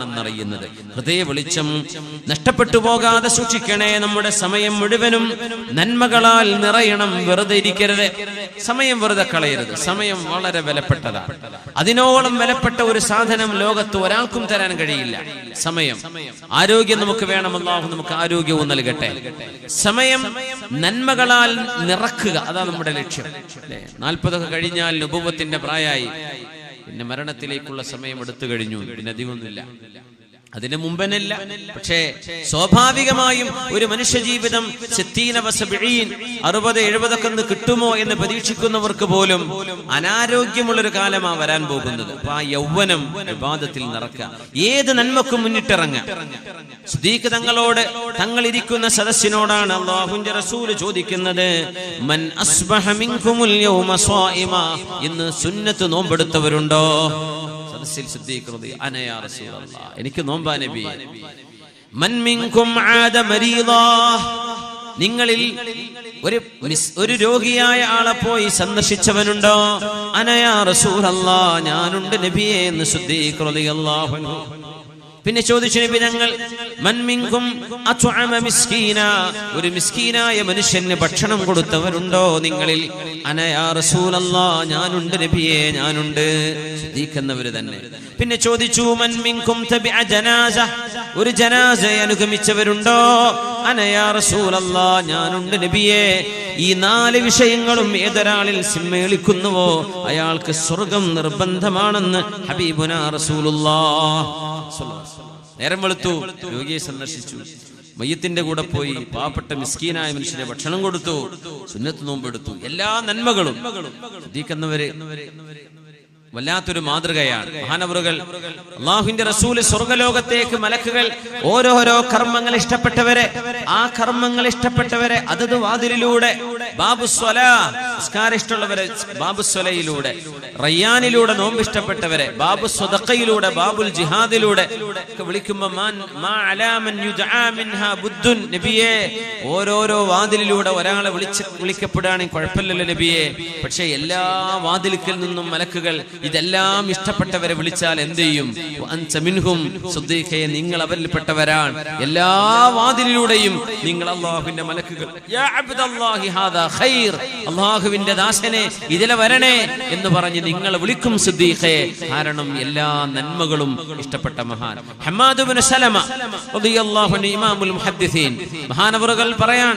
ആരാണെന്നറിയുന്നത് ഹൃദയ വെളിച്ചം നഷ്ടപ്പെട്ടു പോകാതെ സൂക്ഷിക്കണേ. നമ്മുടെ സമയം മുഴുവനും നന്മകളാൽ നിറയണം. വെറുതെ ഇരിക്കരുത്. സമയം വെറുതെ കളയരുത്. സമയം വളരെ വിലപ്പെട്ടതാണ്. അതിനോളം വിലപ്പെട്ട ഒരു സാധനം ലോകത്ത് ഒരാൾക്കും തരാൻ കഴിയില്ല. സമയം. ആരോഗ്യം നമുക്ക് വേണം. അള്ളാഹു നമുക്ക് ആരോഗ്യവും നൽകട്ടെ. സമയം നന്മകളാൽ നിറക്കുക. അതാണ് നമ്മുടെ ലക്ഷ്യം. നാൽപ്പതൊക്കെ കഴിഞ്ഞാൽ നുപുവത്തിന്റെ പ്രായമായി. പിന്നെ മരണത്തിലേക്കുള്ള സമയം എടുത്തു കഴിഞ്ഞു. പിന്നെ അധികമൊന്നുമില്ല. അതിന് മുമ്പനല്ല. പക്ഷേ സ്വാഭാവികമായും ഒരു മനുഷ്യ ജീവിതം അറുപത് എഴുപതൊക്കെ കിട്ടുമോ എന്ന് പ്രതീക്ഷിക്കുന്നവർക്ക് പോലും അനാരോഗ്യമുള്ളൊരു കാലമാ വരാൻ പോകുന്നത്. അപ്പൊ ആ യൗവനം വിവാദത്തിൽ നിറക്കുക ഏത് നന്മക്കും മുന്നിട്ടിറങ്ങുക. തങ്ങളോട് തങ്ങൾ ഇരിക്കുന്ന സദസ്സിനോടാണ് റസൂൽ ചോദിക്കുന്നത് മൻ അസ്ബഹ യൗമ ഇന്ന് സുന്നത്ത് നോമ്പെടുത്തവരുണ്ടോ? സദസ്സിൽ സിദ്ദീഖ് അനയാ റസൂലല്ലാഹ് എനിക്ക് നോമ്പാ നബി. മൻ മിൻകും ആദ മരീദാ. നിങ്ങളിൽ ഒരു ഒരു രോഗിയായ ആളെ പോയി സന്ദർശിച്ചവനുണ്ടോ? അനയാ റസൂലല്ലാ ഞാനുണ്ട് നബിയെ എന്ന് അൻഹു. പിന്നെ ചോദിച്ചു ഞങ്ങൾ മൻമിങ്കും ഒരു മിസ്കീനായ മനുഷ്യന് ഭക്ഷണം കൊടുത്തവരുണ്ടോ നിങ്ങളിൽ? അനയാ ഞാനുണ്ട് നബിയെ ഞാനുണ്ട്. സിദ്ദീഖെന്നവര് തന്നെ. പിന്നെ ചോദിച്ചു മൻമിങ്കും ജനാസ? ഒരു ജനാസയെ അനുഗമിച്ചവരുണ്ടോ? അനയാ റസൂലല്ലാ ഞാനുണ്ട് നബിയെ. ഈ നാല് വിഷയങ്ങളും ഏതൊരാളിൽ സിമ്മേളിക്കുന്നുവോ? അയാൾക്ക് സ്വർഗം നിർബന്ധമാണെന്ന് ഹബീബുന റസൂലുള്ളാഹ് നേരം വെളുത്തു രോഗിയെ സന്ദർശിച്ചു. മയ്യത്തിന്റെ കൂടെ പോയി പാവപ്പെട്ട മിസ്കീനായ മനുഷ്യനെ ഭക്ഷണം കൊടുത്തു. സുന്നത്ത് നോമ്പെടുത്തു. എല്ലാ നന്മകളും ശ്രദ്ധിക്കുന്നവര് വല്ലാത്തൊരു മാതൃകയാണ്. മഹാനവറുകൾ അള്ളാഹുവിന്റെ റസൂൽ സ്വർഗലോകത്തേക്ക് മലക്കുകൾ ഓരോരോ കർമ്മങ്ങൾ ഇഷ്ടപ്പെട്ടവരെ. ആ കർമ്മങ്ങൾ ഇഷ്ടപ്പെട്ടവരെ. അതത് വാതിലിലൂടെ. ബാബു സ്വല നിസ്കാരം ഇഷ്ടമുള്ളവരെ ബാബു സ്വലയിലൂടെ റയ്യാനിലൂടെ നോമ്പ് ഇഷ്ടപ്പെട്ടവരെ ബാബു സ്വതക്കയിലൂടെ ബാബുൽ ജിഹാദിലൂടെ ഒക്കെ വിളിക്കുമ്പോ നബിയെ. ഓരോരോ വാതിലിലൂടെ ഒരാളെ വിളിച്ച് വിളിക്കപ്പെടുകയാണെങ്കിൽ കുഴപ്പമില്ലല്ലോ നബിയെ. പക്ഷേ എല്ലാ വാതിലിക്കൽ നിന്നും മലക്കുകൾ ഇതെല്ലാം ഇഷ്ടപ്പെട്ടവരെ വിളിച്ചാൽ എന്ത് ചെയ്യും? മിൻഹും സുദ്ദീഖയെ നിങ്ങൾ അവരിൽപ്പെട്ടവരാണ്. എല്ലാ വാതിലിലൂടെയും നിങ്ങൾ അള്ളാഹുവിന്റെ മലക്കുകൾ. യാ അബ്ദല്ലാഹി ഹാദാ അള്ളാഹുവിന്റെ ദാസനെ ഇതിലെ വരണേ എന്ന് പറഞ്ഞ് നിങ്ങൾ വിളിക്കും സിദ്ദീഖെ. കാരണം എല്ലാ നന്മകളും ഇഷ്ടപ്പെട്ട മഹാൻ. ഇബ്നു സലമ റളിയല്ലാഹു അൻഹു ഇമാമുൽ മുഹദ്ദിസീൻ. മഹാനവറുകൾ പറയാൻ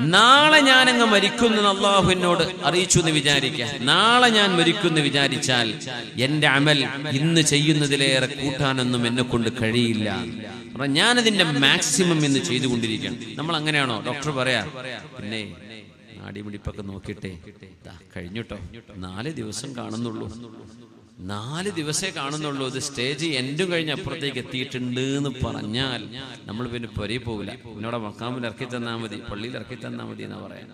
നാളെ ഞാനങ്ങ് അങ്ങ് മരിക്കുന്നു അള്ളാഹു എന്നോട് അറിയിച്ചു എന്ന് വിചാരിക്കുക നാളെ ഞാൻ മരിക്കുന്നു വിചാരിച്ചാൽ എന്റെ അമൽ ഇന്ന് ചെയ്യുന്നതിലേറെ കൂട്ടാനൊന്നും എന്നെ കൊണ്ട് കഴിയില്ല ഞാനതിന്റെ മാക്സിമം ഇന്ന് ചെയ്തുകൊണ്ടിരിക്കണം നമ്മൾ അങ്ങനെയാണോ? ഡോക്ടർ പറയാ. പിന്നെ നാടിമിടിപ്പൊക്കെ നോക്കിട്ടെ ദാ കഴിഞ്ഞുട്ടോ. നാല് ദിവസം കാണുന്നുള്ളൂ. നാല് ദിവസേ കാണുന്നുള്ളൂ. ഇത് സ്റ്റേജ് എൻഡും കഴിഞ്ഞ് അപ്പുറത്തേക്ക് എത്തിയിട്ടുണ്ട് എന്ന് പറഞ്ഞാൽ നമ്മൾ പിന്നെ പൊരയിൽ പോകില്ല എന്നോട് മക്കാമിൽ ഇറക്കി തന്നാൽ മതി പള്ളിയിൽ ഇറക്കി തന്നാൽ മതി എന്നാ പറയാൻ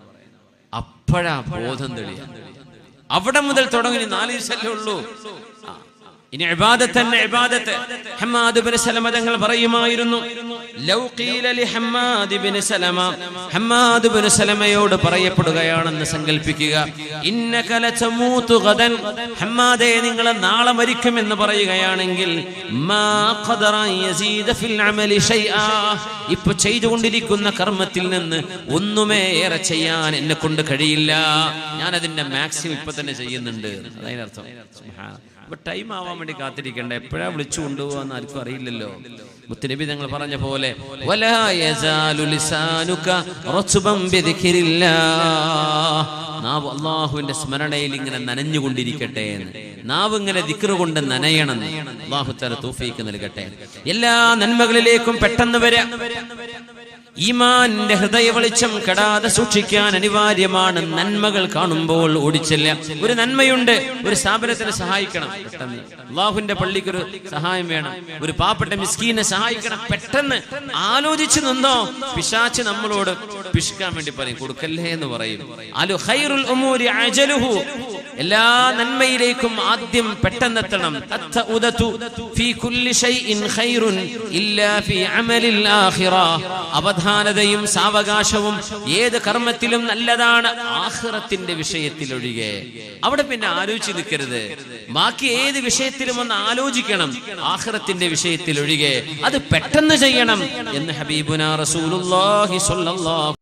അപ്പോഴാ ബോധം തെളിയ. അവിടെ മുതൽ തുടങ്ങി നാല് ദിവസമല്ലേ ഉള്ളൂ. ഇനി ഇബാദത്ത് തന്നെ ഇബാദത്ത്. ഹമ്മാദ് ബിൻ സലമ തങ്ങൾ പറയുമായിരുന്നു ലൗ ഖീല ലി Hammad bin Salama. Hammad bin സലമയോട് പറയപ്പെടുകയാണെന്ന് സങ്കൽപ്പിക്കുക. ഇന്നക ലതമൂതു ഗദൻ. ഹമ്മാദേ നിങ്ങൾ നാളെ മരിക്കും എന്ന് പറയുകയാണെങ്കിൽ മാ ഖദറ യസീദ ഫിൽ അമലി ഷൈആ. ഇപ്പൊ ചെയ്തുകൊണ്ടിരിക്കുന്ന കർമ്മത്തിൽ നിന്ന് ഒന്നുമേ ഏറെ ചെയ്യാൻ എന്നെ കൊണ്ട് കഴിയില്ല. ഞാൻ അതിന്റെ മാക്സിമം ഇപ്പൊ തന്നെ ചെയ്യുന്നുണ്ട്. അതിനർത്ഥം ടൈം ആവാൻ വേണ്ടി കാത്തിരിക്കണ്ട. എപ്പോഴാ വിളിച്ചു കൊണ്ടുപോകാന്ന് ആർക്കും അറിയില്ലല്ലോ. മുത്തുനബി ഞങ്ങൾ പറഞ്ഞ പോലെ. നാവ് അള്ളാഹുവിന്റെ സ്മരണയിൽ ഇങ്ങനെ നനഞ്ഞുകൊണ്ടിരിക്കട്ടെ എന്ന്. നാവ് ഇങ്ങനെ ദിക്റ് കൊണ്ട് നനയണം അള്ളാഹു തല തൂഫീക്ക് നൽകട്ടെ. എല്ലാ നന്മകളിലേക്കും പെട്ടെന്ന് വരാം. ഈമാന്റെ ഹൃദയ വെളിച്ചം കെടാതെ സൂക്ഷിക്കാൻ അനിവാര്യമാണ് നന്മകൾ കാണുമ്പോൾ ഓടിച്ചില്ല ഒരു നന്മയുണ്ട് ഒരു സ്ഥാപനത്തിനെ സഹായിക്കണം പെട്ടെന്ന്. അള്ളാഹുവിന്റെ പള്ളിക്ക് ഒരു സഹായം വേണം ഒരു പാവപ്പെട്ട മിസ്കീനെ സഹായിക്കണം പെട്ടെന്ന് ആലോചിച്ചു നിന്നോ പിശാച്ച് നമ്മളോട് പിഷ്കാൻ വേണ്ടി പറയും കൊടുക്കല്ലേ എന്ന് പറയും. അലു ഹൈറുൽ എല്ലാ നന്മയിലേക്കും ആദ്യം പെട്ടെന്നെത്തണം. അവധാനതയും സാവകാശവും ഏത് കർമ്മത്തിലും നല്ലതാണ് ആഹ്റത്തിന്റെ വിഷയത്തിൽ ഒഴികെ അവിടെ പിന്നെ ആലോചിച്ച് നിൽക്കരുത്. ബാക്കി ഏത് വിഷയത്തിലും ഒന്ന് ആലോചിക്കണം ആഹ്റത്തിന്റെ വിഷയത്തിൽ ഒഴികെ അത് പെട്ടെന്ന് ചെയ്യണം എന്ന് ഹബീബുന റസൂലുള്ളാഹി സ്വല്ലല്ലാഹു